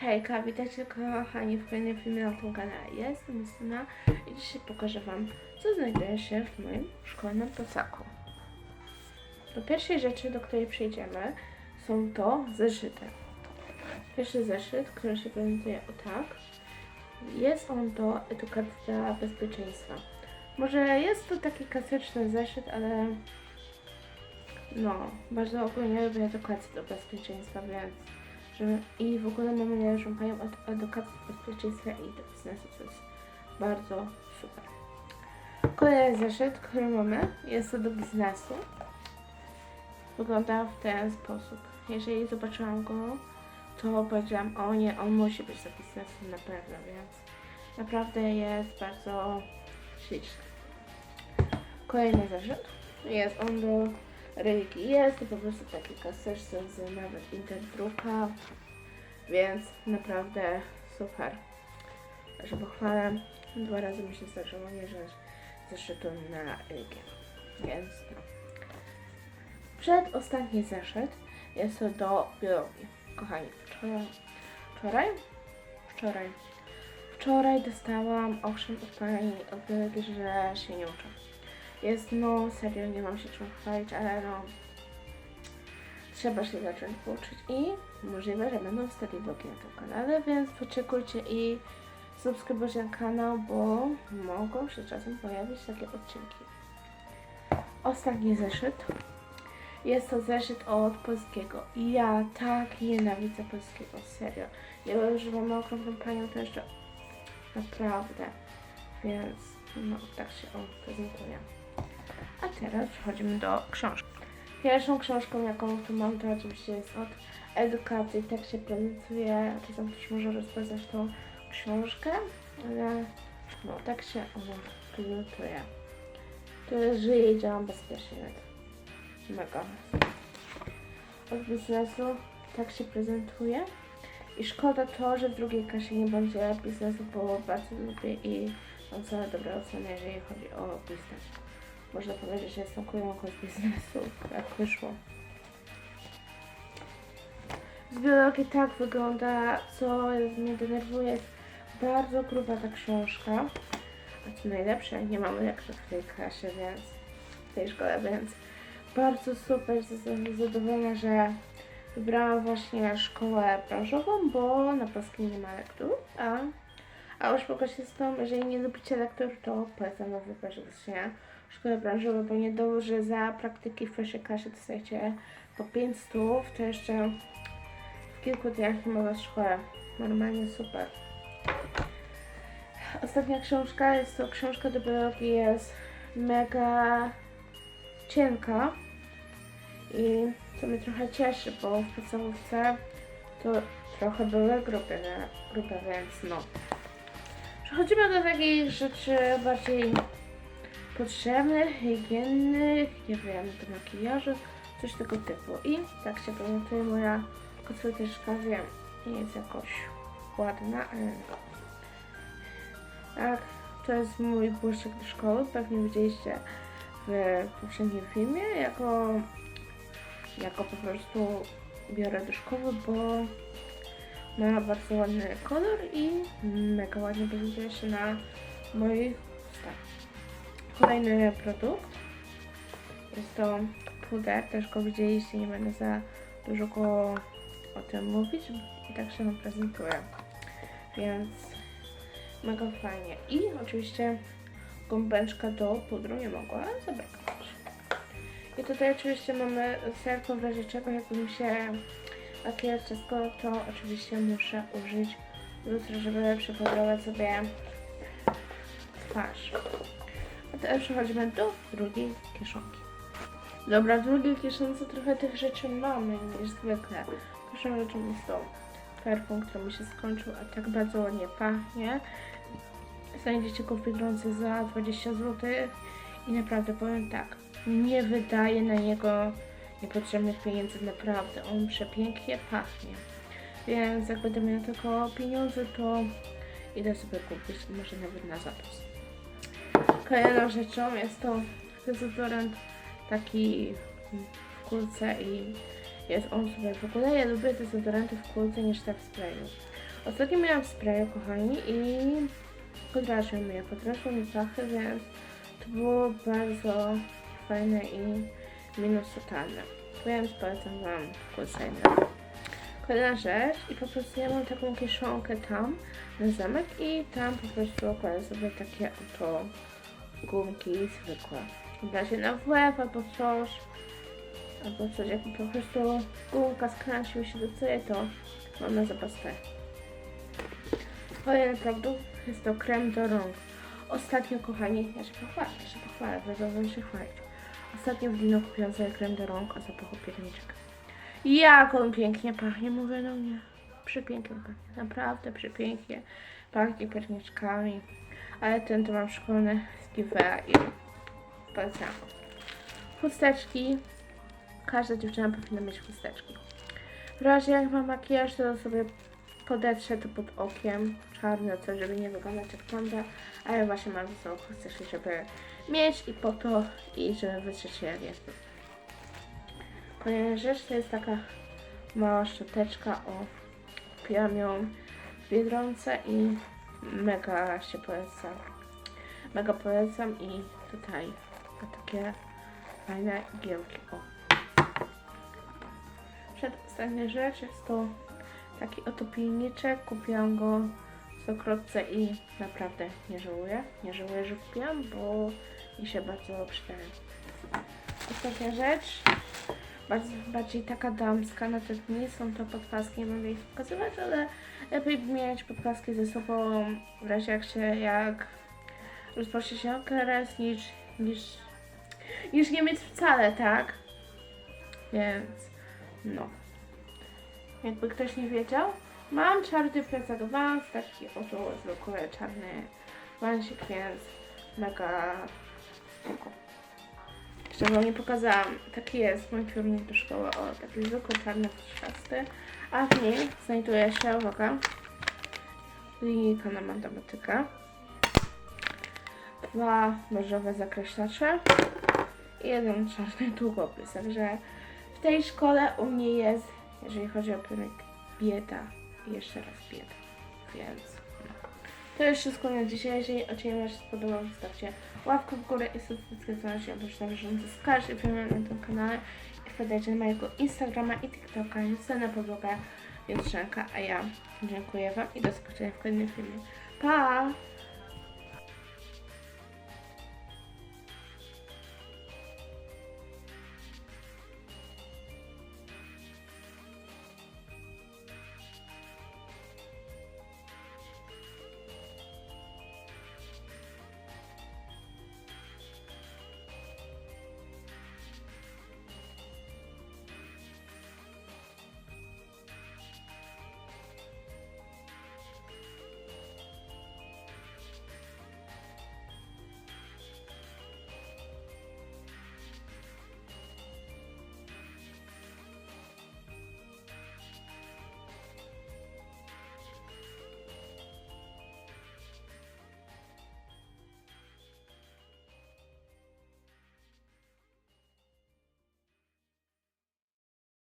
Hejka, witajcie kochani w kolejnym filmie na tym kanale. Jestem Justyna i dzisiaj pokażę Wam, co znajduje się w moim szkolnym plecaku. Do pierwszej rzeczy, do której przejdziemy, są to zeszyty. Pierwszy zeszyt, który się prezentuje o tak. Jest on to edukacja bezpieczeństwa. Może jest to taki klasyczny zeszyt, ale no, bardzo ogólnie lubię edukację do bezpieczeństwa, więc że i w ogóle mamy należą panią od edukacji bezpieczeństwa i do biznesu, co jest bardzo super. Kolejny zeszyt, który mamy, jest to do biznesu. Wygląda w ten sposób. Jeżeli zobaczyłam go, to powiedziałam, o nie, on musi być do biznesu na pewno, więc naprawdę jest bardzo śliczny. Kolejny zeszyt. Jest on do religii. Jest to po prostu taki kaseczce z nawet interdruka, więc naprawdę super. Że pochwalę, dwa razy mi się zdarzyło nie wziąć zeszytu na religię, więc no. Przedostatni zeszyt jest do biologii. Kochani, wczoraj, wczoraj, wczoraj, wczoraj dostałam owszem od pani od biologii, że się nie uczę. Jest, no serio, nie mam się czym chwalić, ale no trzeba się zacząć pouczyć i możliwe, że będą wtedy vlogi na tym kanale, więc poczekujcie i subskrybujcie kanał, bo mogą się czasem pojawić takie odcinki. Ostatni zeszyt. Jest to zeszyt od polskiego. Ja tak nienawidzę polskiego, serio. Ja już mam okropną panią też, że naprawdę. Więc no, tak się on prezentuje. A teraz przechodzimy do książki. Pierwszą książką, jaką tu mam, to oczywiście jest od edukacji. Tak się prezentuje. Czasem też może rozpoznać tą książkę, ale no, tak się ona prezentuje. To jest Żyję i działam bezpiecznie. Mega. Od biznesu tak się prezentuje. I szkoda to, że w drugiej klasie nie będzie biznesu, bo bardzo lubię i mam całe dobre oceny, jeżeli chodzi o biznes. Można powiedzieć, że jestem kujonką z biznesu, jak wyszło. Z biologii tak wygląda, co mnie denerwuje, bardzo gruba ta książka. A co najlepsze, nie mamy lektur w tej klasie, więc w tej szkole, więc bardzo super, jestem zadowolona, że wybrałam właśnie szkołę branżową, bo na polskim nie ma lektur, a, a już pogorzystą, jeżeli nie lubicie lektur, to polecam wam wybrać właśnie szkołę branżową, bo nie dość, za praktyki w pierwszej klasie dostajecie po 500, to jeszcze w kilku dniach was szkołę. Normalnie super. Ostatnia książka jest to książka do biologii, jest mega cienka i co mnie trochę cieszy, bo w podstawówce to trochę były grupy, grupy więc no. Przechodzimy do takich rzeczy bardziej potrzebnych, higiennych, nie wiem, do makijażu, coś tego typu. I tak się prezentuje moja kosmetyczka, wiem, nie jest jakoś ładna, ale no. Tak, to jest mój błyszczyk do szkoły, pewnie widzieliście w poprzednim filmie, jako, jako po prostu biorę do szkoły, bo ma bardzo ładny kolor i mega ładnie prezentuje się na moich. Kolejny produkt jest to puder, też go widzieliście, nie będę za dużo go o tym mówić i tak się prezentuje, więc mega fajnie. I oczywiście gąbeczka do pudru nie mogła zabraknąć. I tutaj oczywiście mamy serko w razie czego, jakby mi się makijaż wszystko, to oczywiście muszę użyć lustra, żeby przypodobać sobie twarz. Teraz przechodzimy do drugiej kieszonki. Dobra, w drugiej kieszonce trochę tych rzeczy mamy niż zwykle. Pierwszą rzeczą jest to perfum, który mi się skończył, a tak bardzo ładnie pachnie. Znajdziecie go w Biedronce za 20 zł i naprawdę powiem tak, nie wydaje na niego niepotrzebnych pieniędzy, naprawdę. On przepięknie pachnie. Więc jak będę miał tylko pieniądze, to idę sobie kupić, może nawet na zapas. Kolejną rzeczą jest to dezodorant taki w kulce i jest on super. W ogóle ja lubię dezodoranty w kulce niż te w sprayu. Ostatnio miałam spray, kochani, i podrażnił mnie, podrażnił mi więc to było bardzo fajne i minus totalne. Polecam Wam kursajne. Kolejna rzecz i po prostu ja mam taką kieszonkę tam na zamek i tam po prostu kładę sobie takie oto gumki zwykłe. Da się na łeb albo coś, albo coś, jak po prostu gumka skręcił się do całej, to mam na zapas te. Kolejny produkt jest to krem do rąk. Ostatnio, kochani, ja się pochwalę, ja się pochwalę, będę się chwalić. Ostatnio w Dino kupiłam sobie krem do rąk o zapachu pierniczek. Jak on pięknie pachnie, mówię do mnie. Przepięknie pachnie, naprawdę przepięknie. Pachnie pierniczkami. Ale ten to mam szkolne z Givea i polecam. Chusteczki. Każda dziewczyna powinna mieć chusteczki. W razie jak ma makijaż, to sobie podetrze to pod okiem. Czarne coś, żeby nie wyglądać jak panda. A ja właśnie mam ze sobą chusteczki, żeby mieć i po to, i żeby wytrzeć je jest. Kolejna rzecz to jest taka mała szczoteczka. O, kupiłam ją w Biedronce i mega się polecam. Mega polecam i tutaj ma takie fajne igiełki. O. Przedostatnia rzecz jest to taki oto pilniczek. Kupiłam go w i naprawdę nie żałuję. Nie żałuję, że kupiłam, bo mi się bardzo przydaje. Ostatnia rzecz bardzo, bardziej taka damska na te dni. Są to podpaski, nie mogę ich pokazywać, ale lepiej mieć podpaski ze sobą w razie jak się, jak rozpocznie się okres, niż, niż, niż nie mieć wcale, tak? Więc, no. Jakby ktoś nie wiedział, mam czarny plecak Vans, taki oto zwykły czarny wansik, więc mega spoko. Jeszcze wam nie pokazałam. Taki jest mój kierunek do szkoły. O, taki zwykły czarny potrzasty. A w nim znajduje się, uwaga, linijka na matematykę. Dwa beżowe zakreślacze i jeden czarny długopis. Także w tej szkole u mnie jest, jeżeli chodzi o kierunek, bieda. I jeszcze raz bieda. Więc. To jest wszystko na dzisiaj. Jeżeli odcinek Wam się spodobał, zostawcie łapkę w górę i subskrypcję, się oprócz na bieżąco z każdym filmem na tym kanale. I wpadajcie na mojego Instagrama i TikToka, Justyna Podłoga, Jutrzenka, a ja dziękuję Wam i do zobaczenia w kolejnym filmie. Pa!